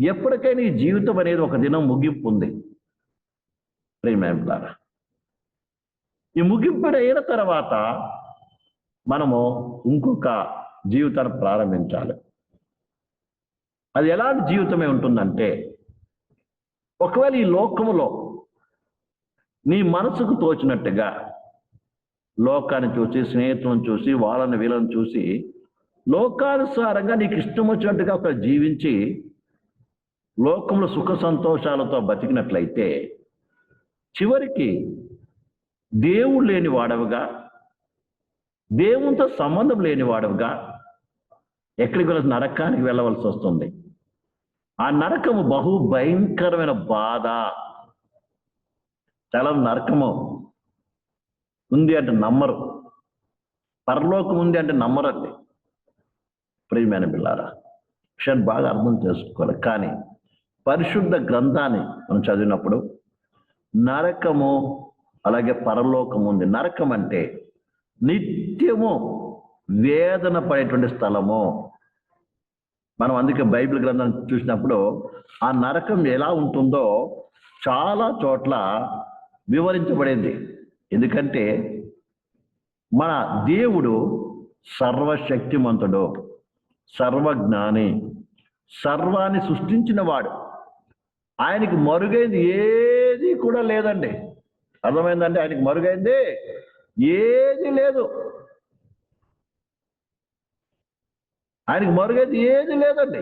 ఎప్పటికైనా ఈ జీవితం అనేది ఒక దినం ముగింపు ఉంది ప్రేమేంలారా ఈ ముగింపు అయిన తర్వాత మనము ఇంకొక జీవితాన్ని ప్రారంభించాలి. అది ఎలాంటి జీవితమే ఉంటుందంటే ఒకవేళ ఈ లోకములో నీ మనసుకు తోచినట్టుగా లోకాన్ని చూసి స్నేహితులను చూసి వాళ్ళని వీళ్ళని చూసి లోకానుసారంగా నీకు ఇష్టం వచ్చినట్టుగా ఒక జీవించి లోకంలో సుఖ సంతోషాలతో బతికినట్లయితే చివరికి దేవుడు లేని వాడవుగా దేవునితో సంబంధం లేని వాడవుగా ఎక్కడికి వెళ్ళి నరకానికి వెళ్ళవలసి వస్తుంది. ఆ నరకము బహు భయంకరమైన బాధ. చాలా నరకము ఉంది అంటే నమ్మరు. పరలోకం ఉంది అంటే నమ్మరండి. ప్రియమైన పిల్లారా విషయాన్ని బాగా అర్థం చేసుకోవాలి. కానీ పరిశుద్ధ గ్రంథాన్ని మనం చదివినప్పుడు నరకము అలాగే పరలోకం ఉంది. నరకం అంటే నిత్యము వేదన పడేటువంటి స్థలము. మనం అందుకే బైబిల్ గ్రంథం చూసినప్పుడు ఆ నరకం ఎలా ఉంటుందో చాలా చోట్ల వివరించబడింది. ఎందుకంటే మన దేవుడు సర్వశక్తిమంతుడు సర్వజ్ఞాని సర్వాన్ని సృష్టించిన వాడు ఆయనకి మరుగైంది ఏది కూడా లేదండి. అర్థమైందంటే ఆయనకి మరుగైంది ఏది లేదు. ఆయనకి మరుగైంది ఏది లేదండి.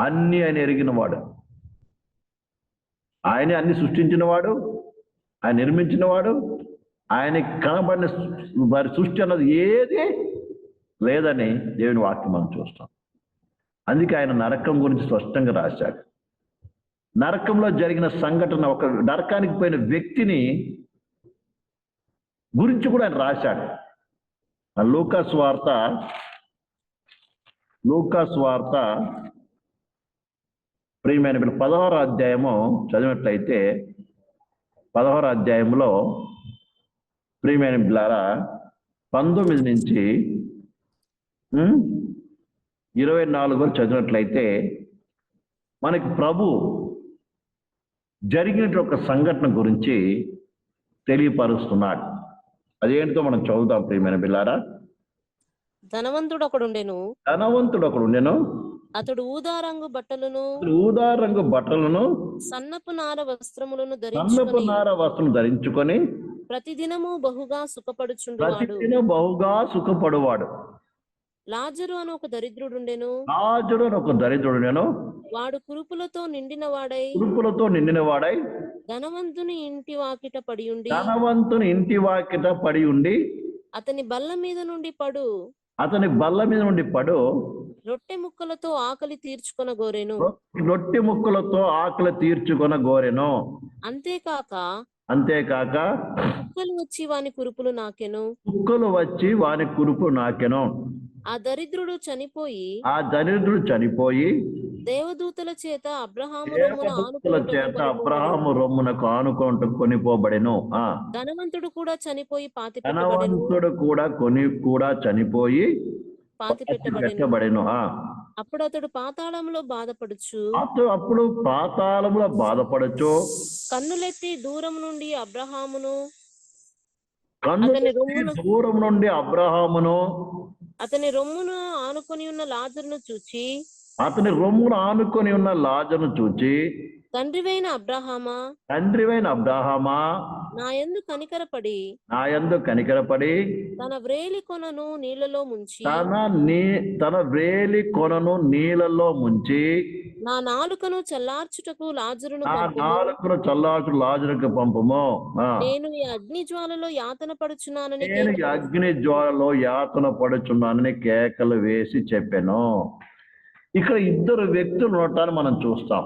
అన్ని ఆయన ఎరిగిన వాడు. ఆయనే అన్ని సృష్టించిన వాడు. ఆయన నిర్మించిన వాడు. ఆయనకి కనబడిన వారి సృష్టి అన్నది ఏది లేదని దేవుని వాక్యం మనం చూస్తాం. అందుకే ఆయన నరకం గురించి స్పష్టంగా రాశాడు. నరకంలో జరిగిన సంఘటన ఒక నరకానికి పోయిన వ్యక్తిని గురించి కూడా ఆయన రాశాడు. ఆ లూకాస్ వార్త లూకాస్ వార్త ప్రియమైన పదహారు అధ్యాయము చదివినట్లయితే పదహారు అధ్యాయంలో ప్రియమైన ద్వారా పంతొమ్మిది నుంచి ఇరవై నాలుగు వరకు చదివినట్లయితే మనకి ప్రభు జరిగిన ఒక సంఘటన గురించి తెలియపరుస్తున్నాడు. అదేంటో మనం చదువుతాం ప్రియమైన బిల్లారా ధనవంతుడు ఒకడుండెను ధనవంతుడు ఒకడు నేను అతడు ఊదా రంగు బట్టలను ఊదా రంగు బట్టలను సన్నపు నార వస్త్రములను సన్నపు నార వస్త్రం ధరించుకొని ప్రతిదినము బహుగా సుఖపడుచుండువాడు. ప్రతిదిన బహుగా సుఖపడువాడు. లాజరు అని ఒక దరిద్రుడుండెను? రాజుడు అని ఒక దరిద్రుడు నేను వాడు కురుపులతో నిండిన వాడై ఉరుపులతో నిండిన వాడై ధనవంతుని ఇంటి వాకిట పడియుండి ధనవంతుని ఇంటి వాకిట పడి ఉండి అతని బల్ల మీద నుండి పడు. అతని బల్ల మీద నుండి పడు. రొట్టె ముక్కలతో ఆకలి తీర్చుకొన గోరెను. రొట్టె ముక్కలతో ఆకలి తీర్చుకొన గోరెను. అంతేకాక అంతేకాక కుక్కలు వచ్చి వాని కురుపులు నాకెను. కుక్కలు వచ్చి వాని కురుపు నాకెను. ఆ దరిద్రుడు చనిపోయి ఆ దరిద్రుడు చనిపోయి దేవదూతల చేత అబ్రహాము రొమ్మున దేవదూతల ఆనుకొనుటకు చేత. అబ్రహాము రొమ్మునకు ఆనుకుంటూ కొనిపోబడెను. ఆ. ధనవంతుడు కూడా చనిపోయి పాతి ధనవంతుడు కూడా కొని కూడా చనిపోయి పాతి పెట్టబడెను. అప్పుడు అతడు పాతాళంలో బాధపడుచు. అతడు అప్పుడు పాతాళములో బాధపడచ్చు కన్నులెత్తి దూరం నుండి అబ్రహామును కన్ను దూరం నుండి అబ్రహామును అతని రొమ్మును ఆనుకొని ఉన్న లాజరును చూచి అతని రొమ్మును ఆనుకొని ఉన్న లాజను చూచి తండ్రివైన అబ్రహామా? తండ్రివైన అబ్రాహమా? నా యందు కనికరపడి నా యందు కనికరపడి తన వ్రేలి కొనను నీళ్ళలో ముంచి తన నీ తన వేలి కొనను నీళ్ళలో ముంచి నా నాలుకను చల్లార్చుటకు లాజరును నా. నాలుగును చల్లార్చు లాజరుకు పంపము. నేను ఈ అగ్ని జ్వాలలో యాతన పడుచున్నానని నేను ఈ అగ్ని జ్వాలలో యాతన పడుచున్నానని కేకలు వేసి చెప్పాను ఇక్కడ ఇద్దరు వ్యక్తులు ఉండటాన్ని మనం చూస్తాం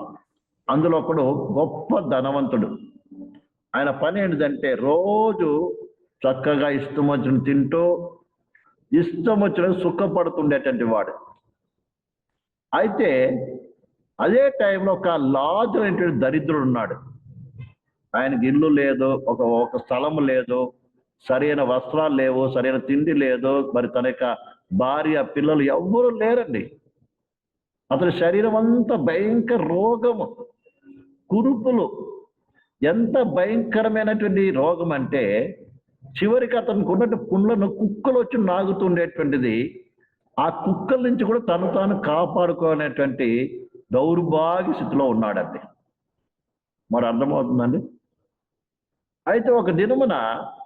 అందులో ఒకడు గొప్ప ధనవంతుడు ఆయన పని ఏంటిదంటే రోజు చక్కగా ఇష్టం వచ్చిన తింటూ ఇష్టం వచ్చిన సుఖపడుతుండేటువంటి వాడు. అయితే అదే టైంలో ఒక లాజు అనేటువంటి దరిద్రుడు ఉన్నాడు. ఆయనకి ఇల్లు లేదు ఒక ఒక స్థలం లేదు సరైన వస్త్రాలు లేవు సరైన తిండి లేదు మరి తన యొక్క భార్య పిల్లలు ఎవ్వరూ లేరండి. అతని శరీరం అంతా భయంకర రోగము కురుపులు ఎంత భయంకరమైనటువంటి రోగం అంటే చివరికి అతనికి ఉన్నట్టు పుండ్లను కుక్కలు వచ్చి నాగుతుండేటువంటిది. ఆ కుక్కల నుంచి కూడా తను తాను కాపాడుకోనేటువంటి దౌర్భాగ్య స్థితిలో ఉన్నాడండి. మరి అర్థమవుతుందండి? అయితే ఒక దినమున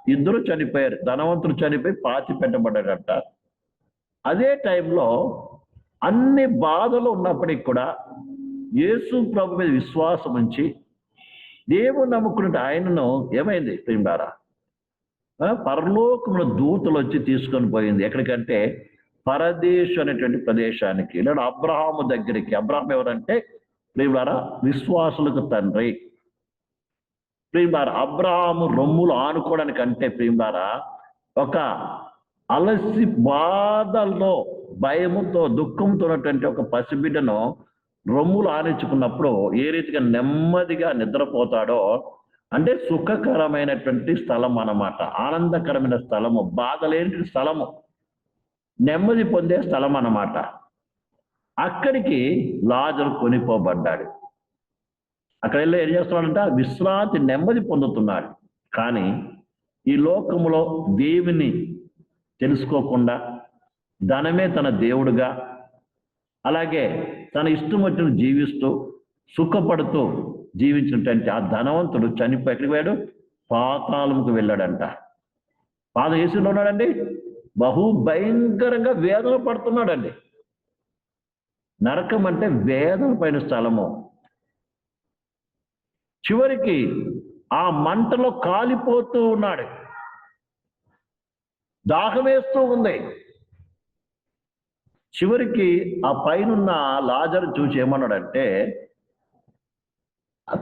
ఇద్దరు చనిపోయారు. ధనవంతుడు చనిపోయి పాతి పెట్టబడ్డాడట. అదే టైంలో అన్ని బాధలు ఉన్నప్పటికి కూడా యేసు ప్రభు మీద విశ్వాసం ఉంచి దేవుడు నమ్ముకున్న ఆయనను ఏమైంది ప్రియుడారా ఆ, పరలోకముల దూతలు వచ్చి తీసుకొని పోయింది. ఎక్కడికంటే పరదేశ్ అనేటువంటి ప్రదేశానికి. లేదా అబ్రహాము దగ్గరికి. అబ్రహాం ఎవరంటే ప్రియుడారా విశ్వాసులకు తండ్రి. ప్రియుడారా అబ్రహాము రొమ్ములు ఆనుకోవడానికి అంటే ప్రియుడారా ఒక అలసి బాధల్లో భయముతో దుఃఖంతో ఉన్నటువంటి ఒక పసిబిడ్డను రొమ్ములు ఆనించుకున్నప్పుడు ఏ రీతిగా నెమ్మదిగా నిద్రపోతాడో అంటే సుఖకరమైనటువంటి స్థలం అన్నమాట. ఆనందకరమైన స్థలము బాధ లేని స్థలము నెమ్మది పొందే స్థలం అన్నమాట. అక్కడికి లాజరు కొనిపోబడ్డాడు. అక్కడ వెళ్ళి ఏం చేస్తున్నాడంట? విశ్రాంతి నెమ్మది పొందుతున్నాడు. కానీ ఈ లోకములో దేవుని తెలుసుకోకుండా ధనమే తన దేవుడుగా అలాగే తన ఇష్టం వచ్చిన జీవిస్తూ సుఖపడుతూ జీవించినటువంటి ఆ ధనవంతుడు చనిపోయి ఎక్కడికి పోయాడు? పాతాళముకు వెళ్ళాడంట. పాద ఏసులో ఉన్నాడండి? బహు భయంకరంగా వేదన పడుతున్నాడండి. నరకం అంటే వేదన పైన స్థలము. చివరికి ఆ మంటలో కాలిపోతూ ఉన్నాడు. దాహం వేస్తూ ఉంది. చివరికి ఆ పైనున్న లాజరు చూసి ఏమన్నాడంటే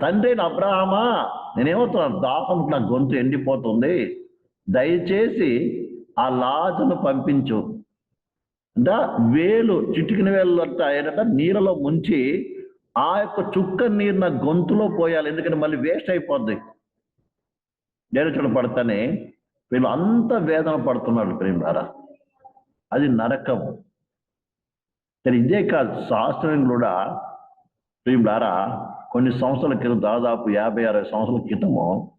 తండ్రి అబ్రహమా నేనేమవుతున్నాను? దాహం నా గొంతు ఎండిపోతుంది. దయచేసి ఆ లాజను పంపించు. అంటే వేలు చిటికిన వేలు అంటే ఏంటంటే నీళ్ళలో ముంచి ఆ యొక్క చుక్క నీరు నా గొంతులో పోయాలి. ఎందుకంటే మళ్ళీ వేస్ట్ అయిపోద్ది. నేను చూడపడతానే వీళ్ళు అంత వేదన పడుతున్నాడు ప్రేమారా అది నరకం. సరే ఇదే కాదు శాస్త్రం కూడా ప్రియులారా కొన్ని సంవత్సరాల క్రితం దాదాపు యాభై అరవై సంవత్సరాల క్రితము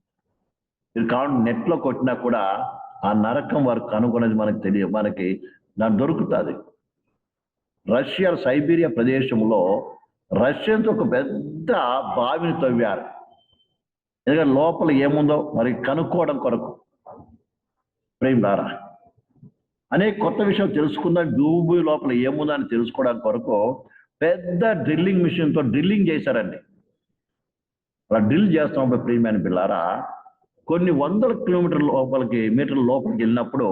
ఇది కావాలి నెట్లో కొట్టినా కూడా ఆ నరకం వారు కనుగొనేది మనకు తెలియ మనకి దాన్ని దొరుకుతుంది. రష్యా సైబీరియా ప్రదేశంలో రష్యన్తో ఒక పెద్ద బావిని తవ్వారు. ఎందుకంటే లోపల ఏముందో మరి కనుక్కోవడం కొరకు. ప్రేమిలారా అనేక కొత్త విషయం తెలుసుకుందాం. భూమి లోపల ఏముందని తెలుసుకోవడానికి కొరకు పెద్ద డ్రిల్లింగ్ మిషన్తో డ్రిల్లింగ్ చేశారండి. అలా డ్రిల్ చేస్తున్నప్పుడు ప్రియమైన పిల్లారా కొన్ని వందల కిలోమీటర్ల లోపలికి మీటర్ల లోపలికి వెళ్ళినప్పుడు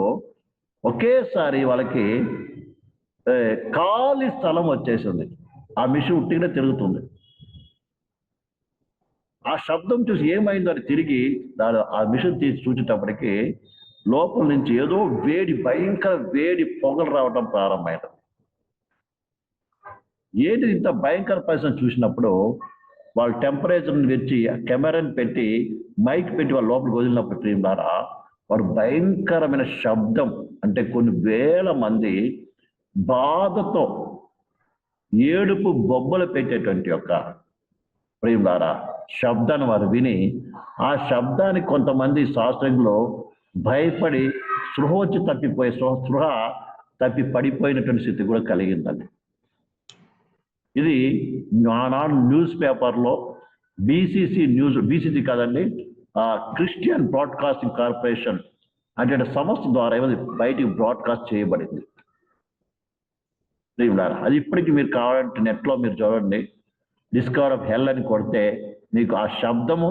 ఒకేసారి వాళ్ళకి ఖాళీ స్థలం వచ్చేసింది. ఆ మిషన్ ఉట్టిగా తిరుగుతుంది. ఆ శబ్దం చూసి ఏమైందో అని తిరిగి దాని ఆ మిషన్ తీసి చూసేటప్పటికి లోపల నుంచి ఏదో వేడి భయంకర వేడి పొగలు రావడం ప్రారంభమైనది ఏంటి ఇంత భయంకర పరిస్థితి చూసినప్పుడు వాళ్ళు టెంపరేచర్ని తెచ్చి కెమెరాని పెట్టి మైక్ పెట్టి వాళ్ళ లోపలికి వదిలినప్పుడు టీం ద్వారా వారు భయంకరమైన శబ్దం అంటే కొన్ని వేల మంది బాధతో ఏడుపు బొబ్బలు పెట్టేటువంటి యొక్క ప్రియులారా శబ్దాన్ని వారు విని ఆ శబ్దానికి కొంతమంది శాస్త్రంలో భయపడి స్పృహ వచ్చి తప్పిపోయే స్పృహ స్పృహ తప్పి పడిపోయినటువంటి స్థితి కూడా కలిగిందండి. ఇది ఆనాడు న్యూస్ పేపర్లో బీసీసీ న్యూస్ బీసీసీ కాదండి క్రిస్టియన్ బ్రాడ్కాస్టింగ్ కార్పొరేషన్ అంటే సంస్థ ద్వారా ఏమైంది? బయటికి బ్రాడ్కాస్ట్ చేయబడింది. అది ఇప్పటికి మీరు కావాలంటే నెట్లో మీరు చూడండి డిస్కవర్ ఆఫ్ హెల్ అని కొడితే మీకు ఆ శబ్దము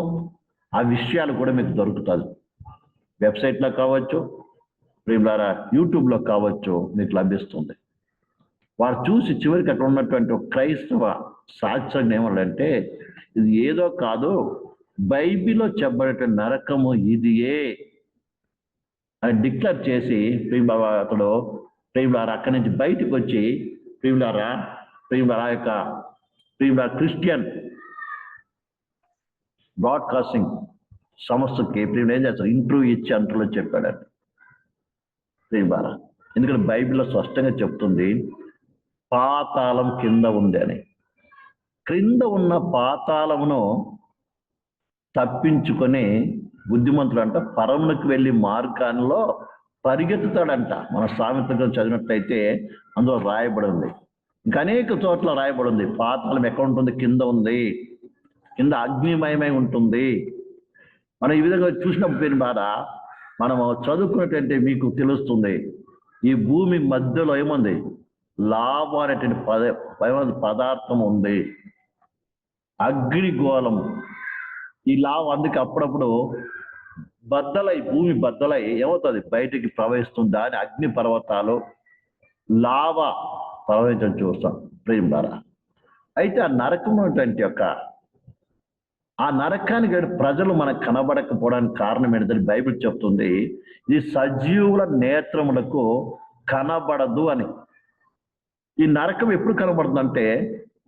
ఆ విషయాలు కూడా మీకు దొరుకుతుంది వెబ్సైట్లో కావచ్చు ప్రియులారా యూట్యూబ్లో కావచ్చు మీకు లభిస్తుంది. వారు చూసి చివరికి అక్కడ ఉన్నటువంటి క్రైస్తవ సాక్ష్యం ఏమంటే ఇది ఏదో కాదు బైబిల్లో చెప్పబడే నరకము ఇదియే అని డిక్లేర్ చేసి ప్రియులారా అతడు ప్రియులారా అక్కడి నుంచి బయటకు వచ్చి ప్రియులారా ప్రియులారా యొక్క ప్రియులారా క్రిస్టియన్ బ్రాడ్కాస్టింగ్ సంస్థకి ప్రియులు ఏం చేస్తారు ఇంప్రూవ్ ఇచ్చి అంటలో చెప్పాడు ప్రియులారా ఎందుకంటే బైబిల్లో స్పష్టంగా చెప్తుంది పాతాళం కింద ఉంది అని. క్రింద ఉన్న పాతాళమును తప్పించుకొని బుద్ధిమంతుడు అంట పరమునకు వెళ్ళి మార్గాల్లో పరిగెత్తుతాడంట. మన సామెతగా చదివినట్లయితే అందులో రాయబడి ఉంది ఇంకా అనేక చోట్ల రాయబడి ఉంది పాతాళం ఎక్కడ ఉంటుంది? కింద ఉంది. కింద అగ్నిమయమై ఉంటుంది. మనం ఈ విధంగా చూసినప్పుడు పేరు బాధ. మనం చదువుకున్నట్టయితే మీకు తెలుస్తుంది ఈ భూమి మధ్యలో ఏముంది? లాభం అనేటువంటి పద పదార్థం ఉంది. అగ్నిగోళం. ఈ లాభం అందుకే అప్పుడప్పుడు బద్దలై భూమి బద్దలై ఏమవుతుంది? బయటికి ప్రవహిస్తుంది. దాని అగ్ని పర్వతాలు లావ ప్రవహించడం చూస్తాం. ప్రేమ ద్వారా. అయితే ఆ నరకం యొక్క ఆ నరకానికి ప్రజలు మనకు కనబడకపోవడానికి కారణం ఏంటంటే బైబిల్ చెప్తుంది ఇది సజీవుల నేత్రములకు కనబడదు అని. ఈ నరకం ఎప్పుడు కనబడుతుందంటే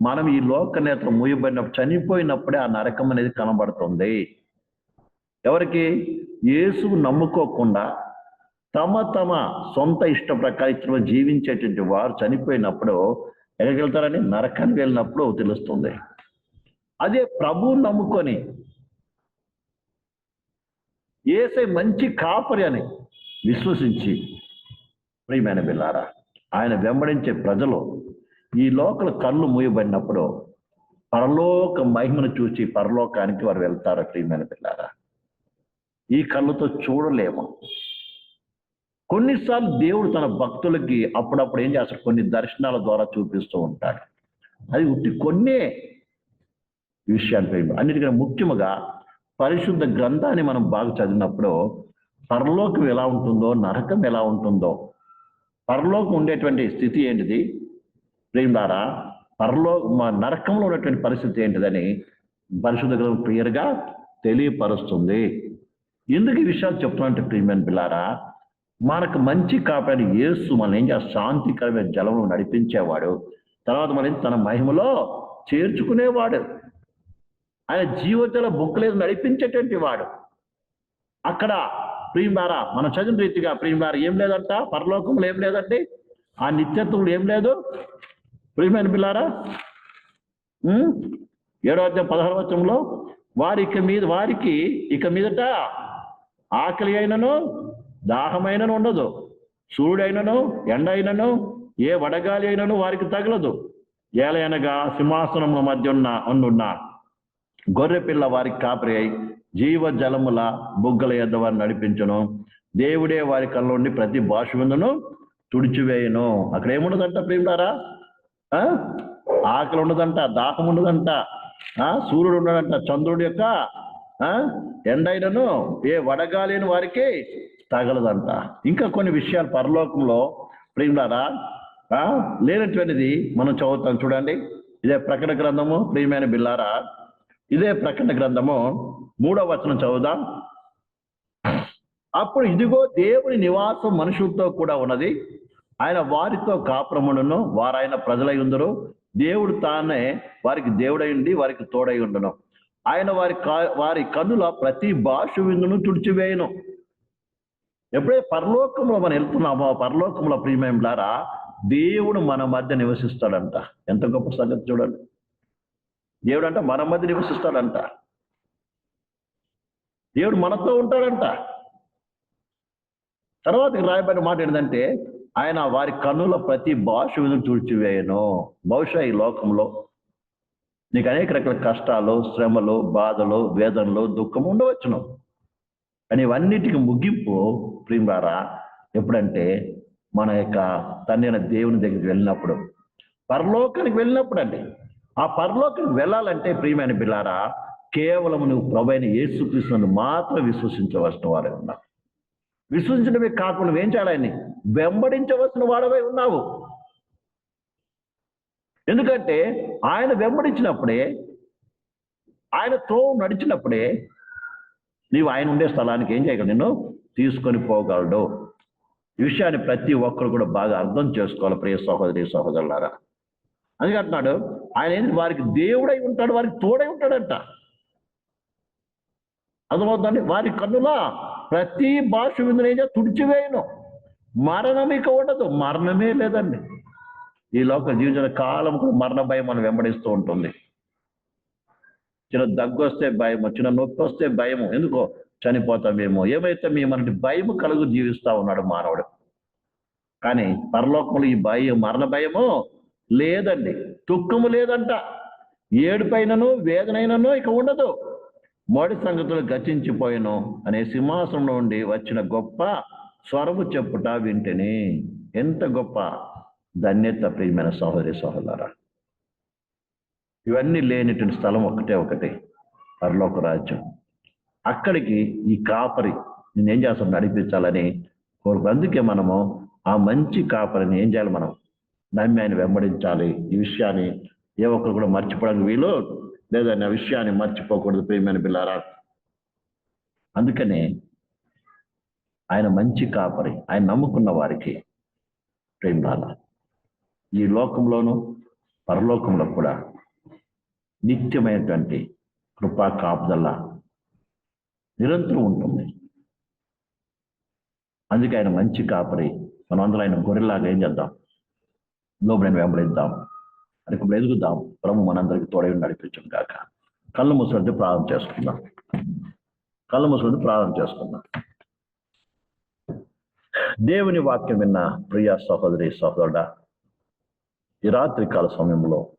మనం ఈ లోక నేత్రం మూయబడినప్పుడు చనిపోయినప్పుడే ఆ నరకం అనేది కనబడుతుంది. ఎవరికి? యేసు నమ్ముకోకుండా తమ తమ సొంత ఇష్ట ప్రకారం జీవించేటువంటి వారు చనిపోయినప్పుడు ఎక్కడికి వెళ్తారని నరకానికి వెళ్ళినప్పుడు తెలుస్తుంది. అదే ప్రభు నమ్ముకొని ఏసే మంచి కాపరి అని విశ్వసించి ప్రియమైన బిల్లారా ఆయన వెంబడించే ప్రజలు ఈ లోకల కళ్ళు మూయబడినప్పుడు పరలోక మహిమను చూసి పరలోకానికి వారు వెళ్తారు ప్రియమైన పిల్లారా ఈ కళ్ళతో చూడలేము. కొన్నిసార్లు దేవుడు తన భక్తులకి అప్పుడప్పుడు ఏం చేస్తాడు? కొన్ని దర్శనాల ద్వారా చూపిస్తూ ఉంటాడు. అది ఉట్టి కొన్నే విషయాలు ప్రేమ అన్నిటికన్నా ముఖ్యముగా పరిశుద్ధ గ్రంథాన్ని మనం బాగా చదివినప్పుడు పరలోకం ఎలా ఉంటుందో నరకం ఎలా ఉంటుందో పరలోకం ఉండేటువంటి స్థితి ఏంటిది? ప్రేమలారా పరలో మా నరకంలో ఉన్నటువంటి పరిస్థితి ఏంటిదని పరిశుద్ధ గ్రంథం క్లియర్గా తెలియపరుస్తుంది. ఎందుకు ఈ విషయాలు చెప్తున్నట్టు ప్రియమైన పిల్లారా మనకు మంచి కాపాడి యేసు మనం ఏం చేస్తా శాంతికరమైన జలంలో నడిపించేవాడు. తర్వాత మనం తన మహిమలో చేర్చుకునేవాడు. ఆయన జీవితంలో బుక్కలేదు నడిపించేటువంటి వాడు. అక్కడ ప్రియులారా మనం చదివిన రీతిగా ప్రియులారా ఏం లేదంట? పరలోకంలో ఏం లేదండి? ఆ నిత్యత్వంలో ఏం లేదు? ప్రియమైన పిల్లారా ఉమ్? ఏడో అధ్యాయం పదహారు వచ్చంలో వారి ఇక మీద వారికి ఇక మీదట ఆకలి అయినను దాహమైనను ఉండదు. సూర్యుడైనను ఎండ అయినను ఏ వడగాలి అయినను వారికి తగలదు. ఏలయనగా సింహాసనముల మధ్య ఉన్న ఉండున్న గొర్రె పిల్ల వారికి కాపరి అయి జీవ జలముల బుగ్గల యొద్ద వారిని నడిపించను. దేవుడే వారి కళ్ళ ప్రతి భాష విందును తుడిచివేయను. అక్కడ ఏముండదంట ప్రియులారా ఆకలి ఉండదంట దాహం ఉండదంట. సూర్యుడు ఉండదంట చంద్రుడి యొక్క ఎండైనను ఏ వడగాలేని వారికి తగలదంట. ఇంకా కొన్ని విషయాలు పరలోకంలో ప్రియులారా లేనటువంటిది మనం చదువుతాం చూడండి. ఇదే ప్రకటన గ్రంథము ప్రియమైన బిల్లారా ఇదే ప్రకటన గ్రంథము మూడవ వచనం చదువుదాం. అప్పుడు ఇదిగో దేవుని నివాసం మనుషులతో కూడా ఉన్నది. ఆయన వారితో కాపురముండును వారాయన ప్రజలై ఉందరు దేవుడు తానే వారికి దేవుడై ఉండి వారికి తోడై ఉండును ఆయన వారి కా- వారి కన్నుల ప్రతి భాష విందును తుడిచివేయను. ఎప్పుడైతే పరలోకంలో మనం వెళ్తున్నామో పరలోకంలో ప్రియమేంలారా దేవుడు మన మధ్య నివసిస్తాడంట. ఎంత గొప్ప సంగతి చూడండి. దేవుడు అంట మన మధ్య నివసిస్తాడంట. దేవుడు మనతో ఉంటాడంట. తర్వాత రాయబడిన మాట ఏంటంటే ఆయన వారి కన్నుల ప్రతి భాష మీద తుడిచివేయను. బహుశా ఈ లోకంలో నీకు అనేక రకాల కష్టాలు శ్రమలు బాధలు వేదనలు దుఃఖం ఉండవచ్చును. కానీ ఇవన్నిటికి ముగింపు ప్రియులారా ఎప్పుడంటే మన యొక్క తండ్రి దేవుని దగ్గరికి వెళ్ళినప్పుడు పరలోకానికి వెళ్ళినప్పుడు అండి ఆ పరలోకానికి వెళ్ళాలంటే ప్రియమైన బిల్లారా కేవలం నువ్వు ప్రభైన యేసుక్రీస్తుని మాత్రం విశ్వసించవలసిన వారే ఉన్నావు. విశ్వసించడమే కాకుండా ఏం చేయాలని వెంబడించవలసిన వాడవై ఉన్నావు. ఎందుకంటే ఆయన వెంబడించినప్పుడే ఆయన తో నడిచినప్పుడే నీవు ఆయన ఉండే స్థలానికి ఏం చేయగలవు నిన్ను? తీసుకొని పోగలడు. ఈ విషయాన్ని ప్రతి ఒక్కరు కూడా బాగా అర్థం చేసుకోవాలి ప్రియ సహోదరి సహోదరులారా. అందుకంటున్నాడు ఆయన ఏంటి? వారికి దేవుడై ఉంటాడు వారికి తోడై ఉంటాడంట. అర్థమవుతుంది వారి కన్నుల ప్రతి భాష విందునేజ తుడిచివేయను. మరణం ఇక ఉండదు మరణమే లేదండి. ఈ లోక జీవించిన కాలం కూడా మరణ భయం మనం వెంబడిస్తూ ఉంటుంది. చిన్న దగ్గు వస్తే భయము చిన్న నొప్పి వస్తే భయము. ఎందుకో? చనిపోతామేమో. ఏమైతే మీ భయం భయము కలుగు జీవిస్తా ఉన్నాడు మానవుడు. కానీ పరలోకంలో ఈ భయం మరణ భయము లేదండి. దుఃఖము లేదంట. ఏడుపైనను వేదనైనను ఇక ఉండదు. మొడి సంగతులు గతించిపోయిను అనే సింహాసనం నుండి వచ్చిన గొప్ప స్వరము చెప్పుట వింటిని ఎంత గొప్ప ధన్యత ప్రియమైన సహోదరి సహోదరా. ఇవన్నీ లేనిటువంటి స్థలం ఒకటే ఒకటి పరలోక రాజ్యం. అక్కడికి ఈ కాపరి నేను ఏం చేస్తాం నడిపించాలని కోరుకు అందుకే మనము ఆ మంచి కాపరిని ఏం చేయాలి మనం? నమ్మి ఆయన వెంబడించాలి. ఈ విషయాన్ని ఏ ఒక్కరు కూడా మర్చిపోవడానికి వీలు లేదని ఆ విషయాన్ని మర్చిపోకూడదు ప్రియమైన పిల్లారా అందుకనే ఆయన మంచి కాపరి ఆయన నమ్ముకున్న వారికి ప్రేమ ఈ లోకంలోను పరలోకంలో కూడా నిత్యమైనటువంటి కృపా కాపుదల నిరంతరం ఉంటుంది. అందుకే ఆయన మంచి కాపరి మనం అందరూ ఆయన గొర్రెలాగా ఏం చేద్దాం? లోబడిని వెంబడిద్దాం అని ఇప్పుడు ఎదుగుదాం ప్రభు మనందరికి తోడై నడిపించం కాక కళ్ళు మూసుకుంటే ప్రారంభం చేసుకుందాం కళ్ళు మూసుకుంటే ప్రారంభం చేసుకుందాం దేవుని వాక్యం విన్న ప్రియ సహోదరి సహోదరుడా ఈ రాత్రి కాల సమయంలో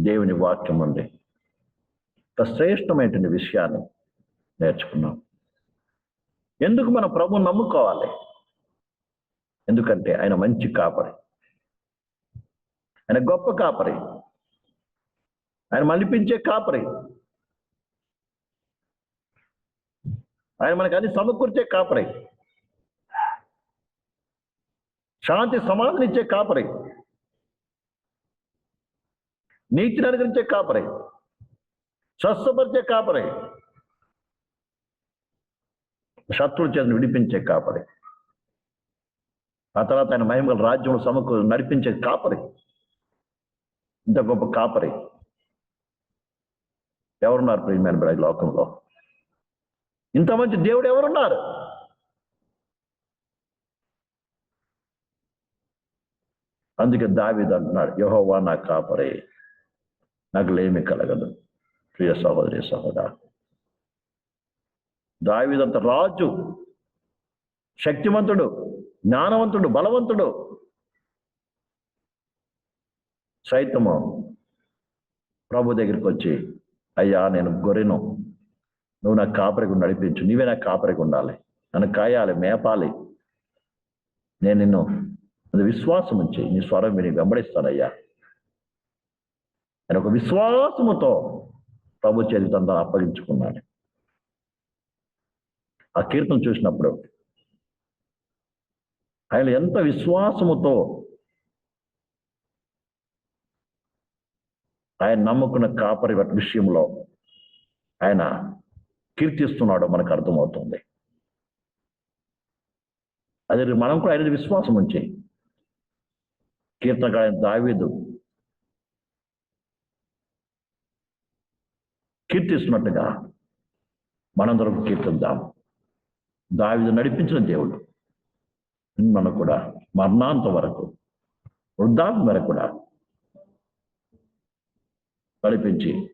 దేవుని వాక్యం నుండి ఒక శ్రేష్టమైనటువంటి విషయాన్ని నేర్చుకున్నాం. ఎందుకు మన ప్రభు నమ్ముకోవాలి? ఎందుకంటే ఆయన మంచి కాపరి. ఆయన గొప్ప కాపరి. ఆయన మలిపించే కాపరి. ఆయన మనకి అన్ని సమకూర్చే కాపరి. శాంతి సమాధానం ఇచ్చే కాపరి. నీతిని అనుగ్రహించే కాపరి. స్వస్థపరిచే కాపరి. శత్రువుల చేతిని విడిపించే కాపరి. ఆ తర్వాత ఆయన మహిమల రాజ్యంలో సమకూ నడిపించే కాపరి. ఇంత గొప్ప కాపరి. ఎవరున్నారు ప్రియమైన బిడ్డ లోకంలో? ఇంత మంచి దేవుడు ఎవరున్నారు? అందుకే దావీదు అంటున్నాడు యహోవా నా కాపరే నాకు లేమి కలగదు. ప్రియ సహోదరి సహోదర దావిదంత రాజు శక్తివంతుడు జ్ఞానవంతుడు బలవంతుడు. సైతము ప్రభు దగ్గరికి వచ్చి అయ్యా నేను గొర్రెను నువ్వు నాకు కాపరికి నడిపించు నీవే నాకు కాపరికి ఉండాలి నన్ను కాయాలి మేపాలి. నేను నిన్ను అది విశ్వాసం ఉంచి నీ స్వరం విని వెంబడిస్తానయ్యా. ఆయన ఒక విశ్వాసముతో ప్రభు చరిత్ర అప్పగించుకున్నాడు ఆ కీర్తన చూసినప్పుడు ఆయన ఎంత విశ్వాసముతో ఆయన నమ్ముకున్న కాపరి విషయంలో ఆయన కీర్తిస్తున్నాడో మనకు అర్థమవుతుంది. అదే మనం కూడా ఆయన విశ్వాసం ఉంచి కీర్తనకాయన దావీదు కీర్తిస్తున్నట్టుగా మనందరం కీర్తిద్దాం. దావిదు నడిపించిన దేవుడు. మనం కూడా మరణాంత వరకు వృద్ధాంతం వరకు కూడా నడిపించి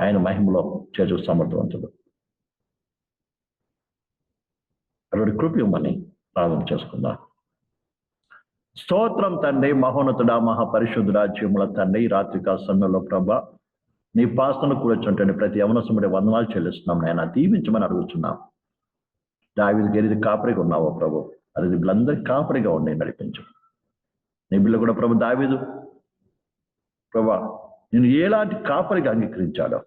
ఆయన మహిమలో చేసు సమర్థవంతుడు. అటువంటి కృప ఇవ్వమని ప్రారంభం చేసుకుందాం. స్తోత్రం తండ్రి మహోన్నతుడా మహాపరిశుద్ధుడా జీవుల తండ్రి రాత్రికాల సమయంలో ప్రభ నీ పాసను కూర్చుంటే ప్రతి యవనసముడి వందనాలు చెల్లిస్తున్నాం నేను దీవించమని అడుగుతున్నాం దావిది గెరిది కాపరిగా ఉన్నావో ప్రభు? అది వీళ్ళందరికీ కాపరిగా ఉండి నడిపించు. నీ బిడ్డ కూడా ప్రభు దావీదు. ప్రభా నేను ఎలాంటి కాపరిగా అంగీకరించాడో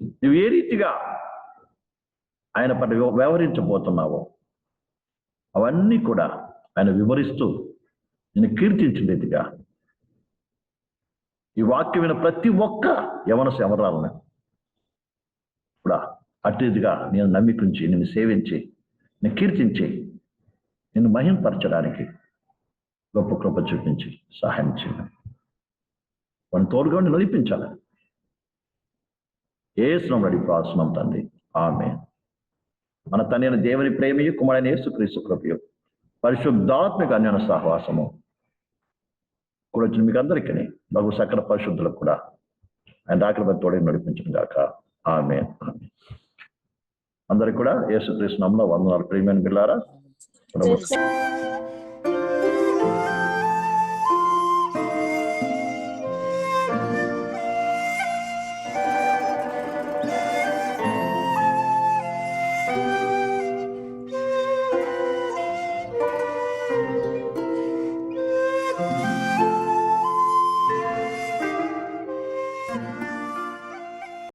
నువ్వు ఏ రీతిగా ఆయన పట్ల వ్యవహరించబోతున్నావో? అవన్నీ కూడా ఆయన వివరిస్తూ నేను కీర్తించలేదుగా ఈ వాక్యమైన ప్రతి ఒక్క యవన శవరాలను కూడా అటుగా నేను నమ్మికించి నిన్ను సేవించి నేను కీర్తించి నిన్ను మహింపరచడానికి గొప్ప కృప చూపించి సహాయం చేయాలి వాడిని తోడుగా ఉండి నడిపించాలి. ఏ నడి ప్రాసనం తండ్రి. ఆమె మన తండ్రి అయిన దేవుని ప్రేమయు కుమారుని యేసుక్రీస్తు కృపయు పరిశుద్ధాత్మిక అన్యన సహవాసము కూడా వచ్చిన మీకు అందరికీ బహు సకల పరిశుద్ధులకు కూడా ఆయన ఆకలి తోడే నడిపించిన గాక. ఆమె అందరికి కూడా యేసుక్రీస్తు క్రీస్తు వందనాలు. ప్రియమైన బిల్లారా Praise.